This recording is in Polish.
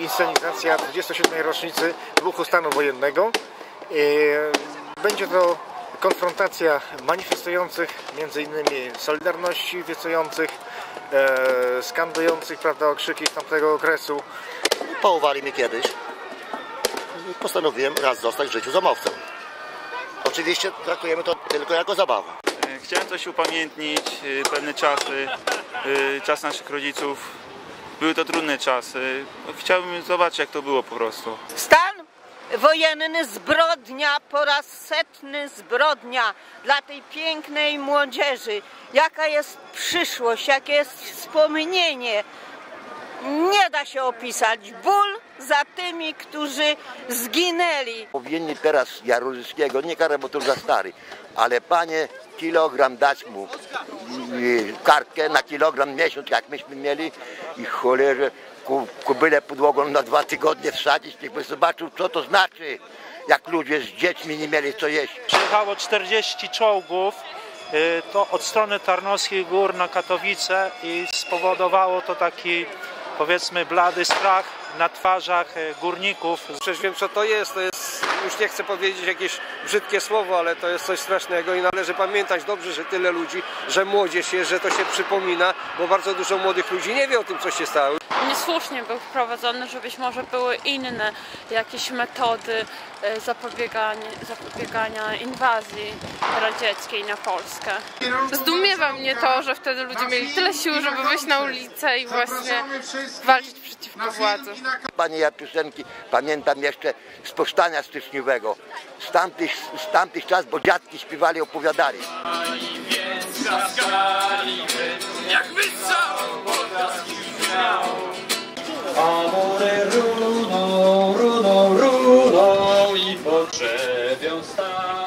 inscenizacja 27. rocznicy wybuchu stanu wojennego. E, Będzie to konfrontacja manifestujących, między innymi Solidarności, wiecujących, e, skandujących prawda, okrzyki z tamtego okresu. Połowali mnie kiedyś postanowiłem raz zostać w życiu zamowcą. Oczywiście traktujemy to tylko jako zabawę. E, Chciałem coś upamiętnić, pewne czasy, czas naszych rodziców. Były to trudne czasy. Chciałbym zobaczyć, jak to było po prostu. Stan wojenny zbrodnia po raz setny zbrodnia dla tej pięknej młodzieży. Jaka jest przyszłość, jakie jest wspomnienie. Nie da się opisać. Ból za tymi, którzy zginęli. Powinni teraz Jaruzelskiego, nie karę, bo to już za stary, ale panie kilogram dać mu kartkę na kilogram miesiąc, jak myśmy mieli i cholerze ku, kubylę podłogą na dwa tygodnie wsadzić, niechby zobaczył co to znaczy, jak ludzie z dziećmi nie mieli co jeść. Przyjechało 40 czołgów, y, to od strony Tarnowskich Gór na Katowice i spowodowało to taki powiedzmy blady strach na twarzach y, górników. Przecież wiem co to jest, to jest, już nie chcę powiedzieć jakieś brzydkie słowo, ale to jest coś strasznego i należy pamiętać dobrze, że tyle ludzi, że młodzież jest, że to się przypomina, bo bardzo dużo młodych ludzi nie wie o tym, co się stało. Niesłusznie był wprowadzony, że być może były inne jakieś metody e, zapobiegania, zapobiegania inwazji radzieckiej na Polskę. Zdumiewa mnie to, że wtedy ludzie mieli tyle sił, żeby wyjść na ulicę i właśnie walczyć przeciwko władzy. Panie ja piosenki pamiętam jeszcze z powstania styczniowego, z tamtych, z tamtych czas, bo dziadki śpiewali, opowiadali. Jak wystrzał Bye.